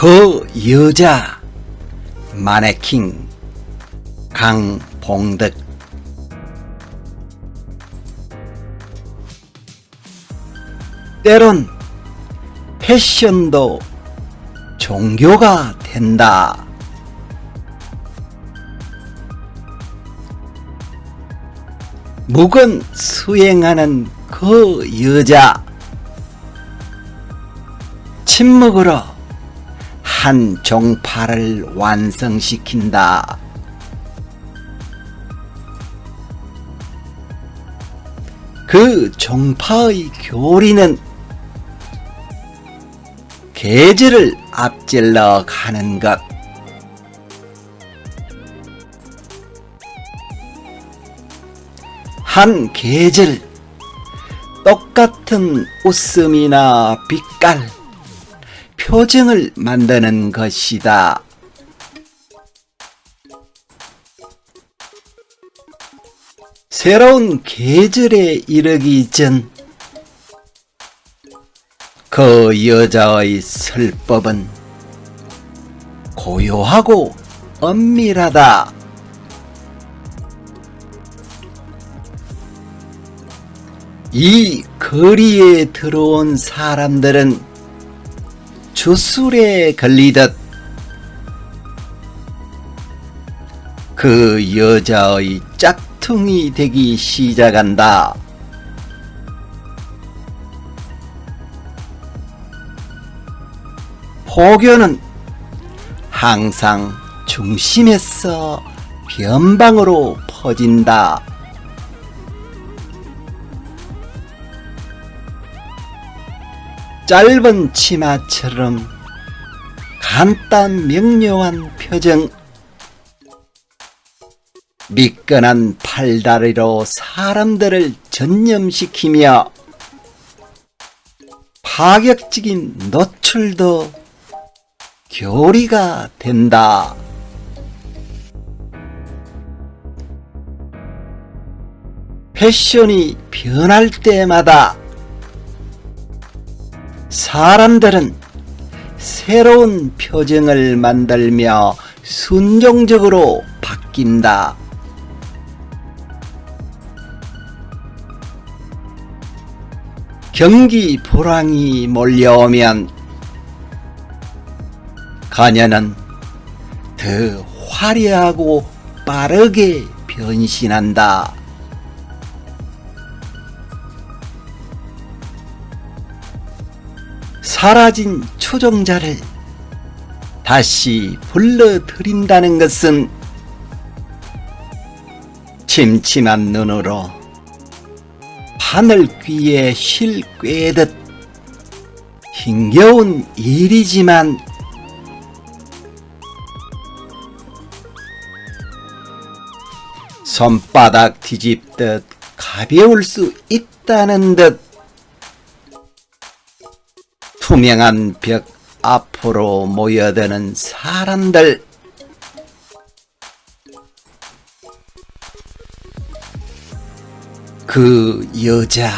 그 여자 마네킹 강봉득 때론 패션도 종교가 된다. 묵은 수행하는 그 여자 침묵으로 한 종파를 완성시킨다. 그 종파의 교리는 계절을 앞질러 가는 것. 한 계절, 똑같은 웃음이나 빛깔, 표정을 만드는 것이다. 새로운 계절에 이르기 전, 그 여자의 설법은 고요하고 엄밀하다. 이 거리에 들어온 사람들은 주술에 걸리듯 그 여자의 짝퉁이 되기 시작한다. 포교는 항상 중심에서 변방으로 퍼진다. 짧은 치마처럼 간단 명료한 표정, 미끈한 팔다리로 사람들을 전념시키며 파격적인 노출도 교리가 된다. 패션이 변할 때마다 사람들은 새로운 표정을 만들며 순종적으로 바뀐다. 경기 불황이 몰려오면 가녀는 더 화려하고 빠르게 변신한다. 사라진 추종자를 다시 불러들인다는 것은 침침한 눈으로 하늘 귀에 실 꿰듯 힘겨운 일이지만 손바닥 뒤집듯 가벼울 수 있다는 듯 투명한 벽 앞으로 모여드는 사람들 그 여자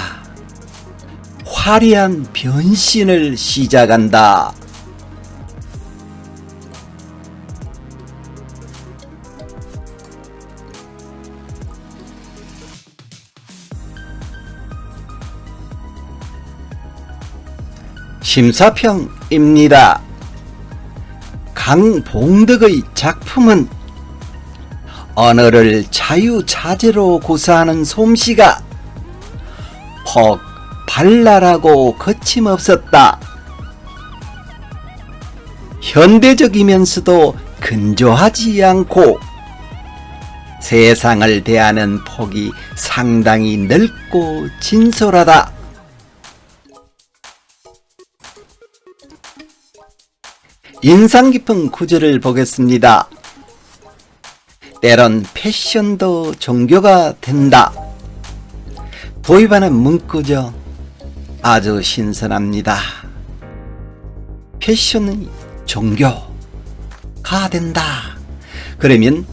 화려한 변신을 시작한다. 심사평입니다. 강봉덕의 작품은 언어를 자유자재로 구사하는 솜씨가 폭 발랄하고 거침없었다. 현대적이면서도 근조하지 않고 세상을 대하는 폭이 상당히 넓고 진솔하다. 인상 깊은 구절을 보겠습니다. 때론 패션도 종교가 된다. 도입하는 문구죠. 아주 신선합니다. 패션은 종교가 된다. 그러면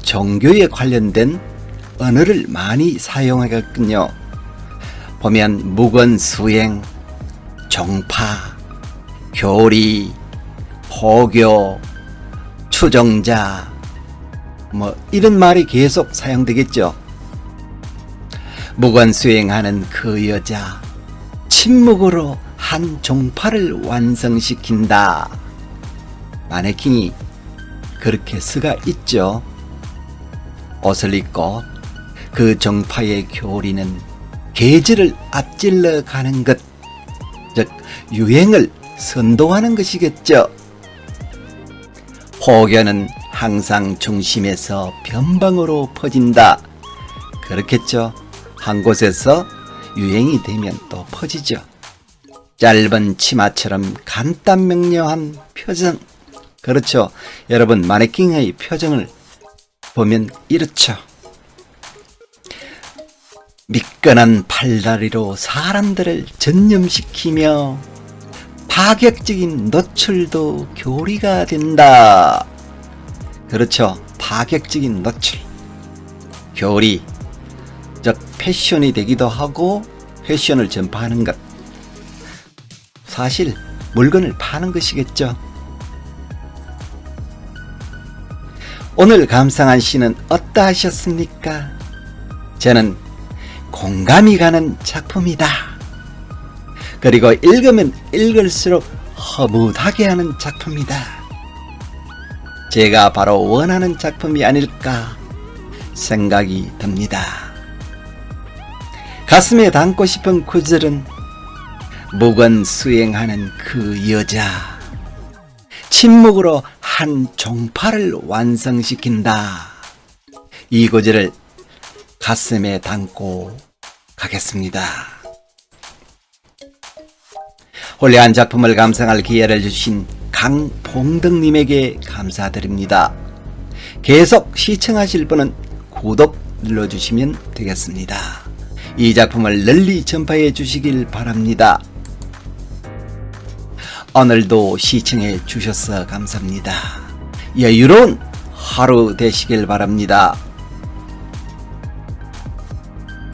종교에 관련된 언어를 많이 사용하겠군요. 보면 묵은 수행, 종파, 교리, 포교, 추종자, 뭐 이런 말이 계속 사용되겠죠. 무관 수행하는 그 여자, 침묵으로 한 종파를 완성시킨다. 마네킹이 그렇게 쓰가 있죠. 옷을 입고 그 정파의 교리는 계절을 앞질러 가는 것, 즉 유행을 선도하는 것이겠죠. 호견은 항상 중심에서 변방으로 퍼진다. 그렇겠죠. 한 곳에서 유행이 되면 또 퍼지죠. 짧은 치마처럼 간단 명료한 표정. 그렇죠. 여러분, 마네킹의 표정을 보면 이렇죠. 미끈한 팔다리로 사람들을 전념시키며 파격적인 노출도 교리가 된다. 그렇죠. 파격적인 노출. 교리. 즉, 패션이 되기도 하고, 패션을 전파하는 것. 사실, 물건을 파는 것이겠죠. 오늘 감상한 시는 어떠하셨습니까? 저는 공감이 가는 작품이다. 그리고 읽으면 읽을수록 허무하게 하는 작품이다. 제가 바로 원하는 작품이 아닐까 생각이 듭니다. 가슴에 담고 싶은 구절은 무건 수행하는 그 여자 침묵으로 한 종파를 완성시킨다. 이 구절을 가슴에 담고 가겠습니다. 홀레한 작품을 감상할 기회를 주신 강봉덕님에게 감사드립니다. 계속 시청하실 분은 구독 눌러주시면 되겠습니다. 이 작품을 널리 전파해 주시길 바랍니다. 오늘도 시청해 주셔서 감사합니다. 여유로운 하루 되시길 바랍니다.